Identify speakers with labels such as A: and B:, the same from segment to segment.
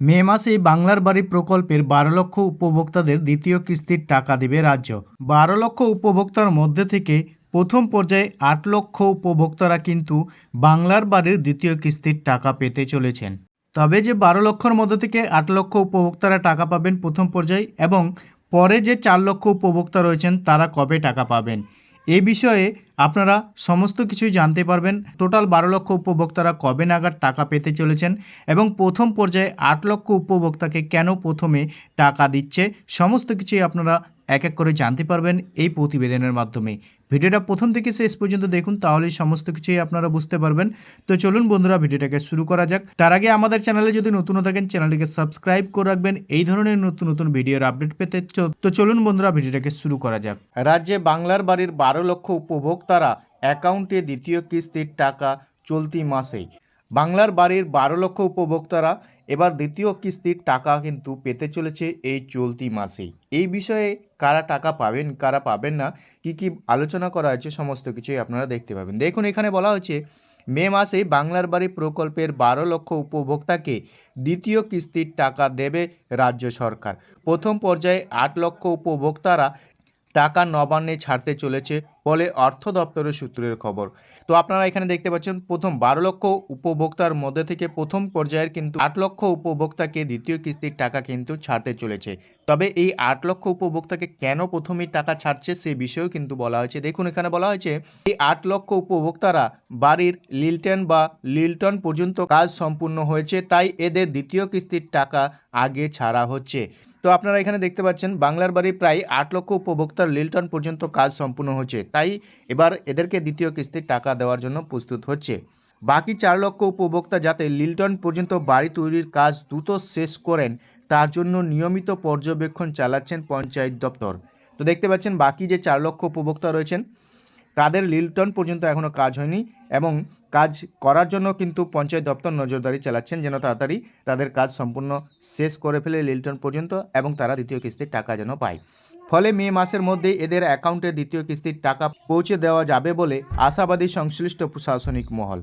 A: মে মাসে বাংলার বাড়ি প্রকল্পের বারো লক্ষ উপভোক্তাদের দ্বিতীয় কিস্তির টাকা দেবে রাজ্য। বারো লক্ষ উপভোক্তার মধ্যে থেকে প্রথম পর্যায়ে আট লক্ষ উপভোক্তারা কিন্তু বাংলার বাড়ির দ্বিতীয় কিস্তির টাকা পেতে চলেছেন। তবে যে বারো লক্ষর মধ্যে থেকে আট লক্ষ উপভোক্তারা টাকা পাবেন প্রথম পর্যায়ে এবং পরে যে চার লক্ষ উপভোক্তা রয়েছেন তারা কবে টাকা পাবেন? এই বিষয়ে আপনারা সমস্ত কিছুই জানতে পারবেন। টোটাল বারো লক্ষ উপভোক্তারা কবে নাগাদ টাকা পেতে চলেছেন এবং প্রথম পর্যায়ে আট লক্ষ উপভোক্তাকে কেন প্রথমে টাকা দিচ্ছে, সমস্ত কিছুই আপনারা এক এক করে জানতে পারবেন এই প্রতিবেদনের মাধ্যমে। ভিডিওটা প্রথম থেকে শেষ পর্যন্ত দেখুন, তাহলেই সমস্ত কিছুই আপনারা বুঝতে পারবেন। তো চলুন বন্ধুরা, ভিডিওটাকে শুরু করা যাক। তার আগে আমাদের চ্যানেলে যদি নতুন থাকেন, চ্যানেলটিকে সাবস্ক্রাইব করে রাখবেন। এই ধরনের নতুন নতুন ভিডিওর আপডেট পেতে তো চলুন বন্ধুরা, ভিডিওটাকে শুরু করা যাক। রাজ্যে বাংলার বাড়ির বারো লক্ষ উপভোক্তারা অ্যাকাউন্টে দ্বিতীয় কিস্তির টাকা চলতি মাসেই। বাংলার বাড়ির বারো লক্ষ উপভোক্তারা এবার দ্বিতীয় কিস্তির টাকা কিন্তু পেতে চলেছে এই চলতি মাসেই এই বিষয়ে কারা টাকা পাবেন, কারা পাবেন না, কি কি আলোচনা করা হয়েছে, সমস্ত কিছুই আপনারা দেখতে পাবেন। দেখুন, এখানে বলা হয়েছে, মে মাসে বাংলার বাড়ি প্রকল্পের বারো লক্ষ উপভোক্তাকে দ্বিতীয় কিস্তির টাকা দেবে রাজ্য সরকার। প্রথম পর্যায়ে আট লক্ষ উপভোক্তারা টাকা নবান্নে ছাড়তে চলেছে বলে অর্থ দপ্তরের সূত্রের খবর। তো আপনারা এখানে দেখতে পাচ্ছেন, প্রথম বারো লক্ষ উপভোক্তার মধ্যে থেকে প্রথম পর্যায়ের কিন্তু আট লক্ষ উপভোক্তাকে দ্বিতীয় কিস্তির টাকা কিন্তু ছাড়তে চলেছে। তবে এই আট লক্ষ উপভোক্তাকে কেন প্রথমেই টাকা ছাড়ছে সে বিষয়েও কিন্তু বলা হয়েছে। দেখুন, এখানে বলা হয়েছে, এই আট লক্ষ উপভোক্তারা বাড়ির লিলটন বা লিলটন পর্যন্ত কাজ সম্পূর্ণ হয়েছে, তাই এদের দ্বিতীয় কিস্তির টাকা আগে ছাড়া হচ্ছে। তো আপনারা এখানে দেখতে পাচ্ছেন, বাংলার বাড়ি প্রায় আট লক্ষ উপভোক্তার লিলটন পর্যন্ত কাজ সম্পূর্ণ হচ্ছে। তাই এবার এদেরকে দ্বিতীয় কিস্তির টাকা দেওয়ার জন্য প্রস্তুত হচ্ছে। বাকি চার লক্ষ উপভোক্তা যাতে লিলটন পর্যন্ত বাড়ি তৈরির কাজ দ্রুত শেষ করেন, তার জন্য নিয়মিত পর্যবেক্ষণ চালাচ্ছেন পঞ্চায়েত দপ্তর। তো দেখতে পাচ্ছেন, বাকি যে চার লক্ষ উপভোক্তা রয়েছেন তাদের লিলটন পর্যন্ত এখনও কাজ হয়নি এবং কাজ করার জন্য কিন্তু পঞ্চায়েত দপ্তর নজরদারি চালাচ্ছেন যেন তাড়াতাড়ি তাদের কাজ সম্পূর্ণ শেষ করে ফেলে লিলটন পর্যন্ত এবং তারা দ্বিতীয় কিস্তির টাকা যেন পায়। ফলে মে মাসের মধ্যে এদের অ্যাকাউন্টে দ্বিতীয় কিস্তির টাকা পৌঁছে দেওয়া যাবে বলে আশাবাদী সংশ্লিষ্ট প্রশাসনিক মহল।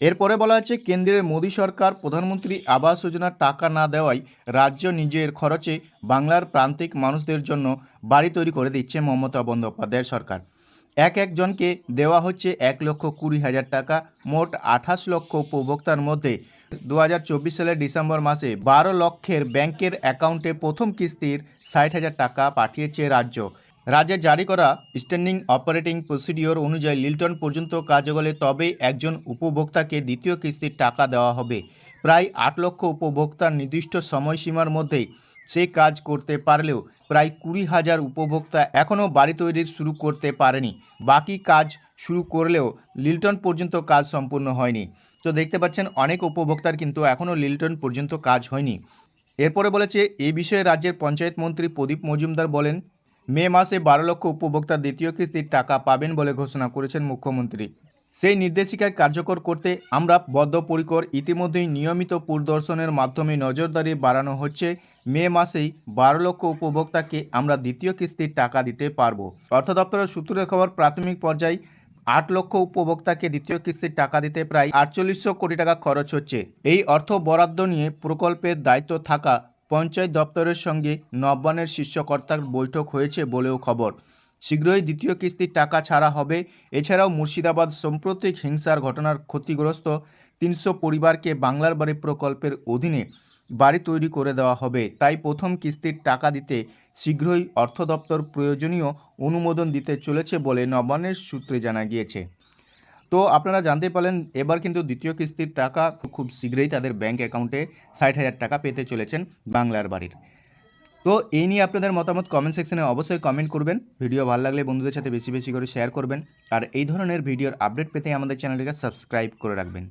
A: এরপরে বলা হচ্ছে, কেন্দ্রের মোদী সরকার প্রধানমন্ত্রী আবাস যোজনার টাকা না দেওয়ায় রাজ্য নিজের খরচে বাংলার প্রান্তিক মানুষদের জন্য বাড়ি তৈরি করে দিচ্ছে মমতা বন্দ্যোপাধ্যায়ের সরকার। এক একজনকে দেওয়া হচ্ছে এক লক্ষ কুড়ি হাজার টাকা, মোট আঠাশ লক্ষ উপভোক্তার মধ্যে। দু হাজার চব্বিশ সালের ডিসেম্বর মাসে বারো লক্ষের ব্যাংকের অ্যাকাউন্টে প্রথম কিস্তির ষাট হাজার টাকা পাঠিয়েছে রাজ্য। রাজ্যে জারি করা স্ট্যান্ডিং অপারেটিং প্রসিডিওর অনুযায়ী লিল্টন পর্যন্ত কাজ হলে তবে একজন উপভোক্তাকে দ্বিতীয় কিস্তির টাকা দেওয়া হবে। প্রায় আট লক্ষ উপভোক্তার নির্দিষ্ট সময়সীমার মধ্যেই সে কাজ করতে পারলেও প্রায় কুড়ি হাজার উপভোক্তা এখনও বাড়ি তৈরির শুরু করতে পারেনি। বাকি কাজ শুরু করলেও লিল্টন পর্যন্ত কাজ সম্পূর্ণ হয়নি। তো দেখতে পাচ্ছেন, অনেক উপভোক্তার কিন্তু এখনও লিল্টন পর্যন্ত কাজ হয়নি। এরপরে বলেছে, এ বিষয়ে রাজ্যের পঞ্চায়েত মন্ত্রী প্রদীপ মজুমদার বলেন, মে মাসে বারো লক্ষ উপভোক্তা দ্বিতীয় কিস্তির টাকা পাবেন বলে ঘোষণা করেছেন মুখ্যমন্ত্রী। সেই নির্দেশিকায় কার্যকর করতে আমরা বদ্ধপরিকর ইতিমধ্যেই নিয়মিত পরিদর্শনের মাধ্যমে নজরদারি বাড়ানো হচ্ছে। মে মাসেই বারো লক্ষ উপভোক্তাকে আমরা দ্বিতীয় কিস্তির টাকা দিতে পারব। অর্থ দপ্তরের সূত্রের খবর, প্রাথমিক পর্যায়ে আট লক্ষ উপভোক্তাকে দ্বিতীয় কিস্তির টাকা দিতে প্রায় আটচল্লিশশো কোটি টাকা খরচ হচ্ছে। এই অর্থ বরাদ্দ নিয়ে প্রকল্পের দায়িত্ব থাকা পঞ্চায়েত দপ্তরের সঙ্গে নবান্নের শীর্ষকর্তার বৈঠক হয়েছে বলেও খবর। শীঘ্রই দ্বিতীয় কিস্তির টাকা ছাড়া হবে। এছাড়াও মুর্শিদাবাদ সাম্প্রতিক হিংসার ঘটনার ক্ষতিগ্রস্ত তিনশো পরিবারকে বাংলার বাড়ি প্রকল্পের অধীনে বাড়ি তৈরি করে দেওয়া হবে। তাই প্রথম কিস্তির টাকা দিতে শীঘ্রই অর্থ দপ্তর প্রয়োজনীয় অনুমোদন দিতে চলেছে বলে নবান্নের সূত্রে জানা গিয়েছে। তো আপনারা জানতে পারলেন, এবার কিন্তু দ্বিতীয় কিস্তির টাকা খুব শীঘ্রই তাদের ব্যাংক অ্যাকাউন্টে ষাট হাজার টাকা পেতে চলেছেন বাংলার বাড়ির। তো এই নিয়ে আপনাদের মতামত কমেন্ট সেকশনে অবশ্যই কমেন্ট করবেন। ভিডিও ভালো লাগলে বন্ধুদের সাথে বেশি বেশি করে শেয়ার করবেন। আর এই ধরনের ভিডিওর আপডেট পেতে আমাদের চ্যানেলটিকে সাবস্ক্রাইব করে রাখবেন।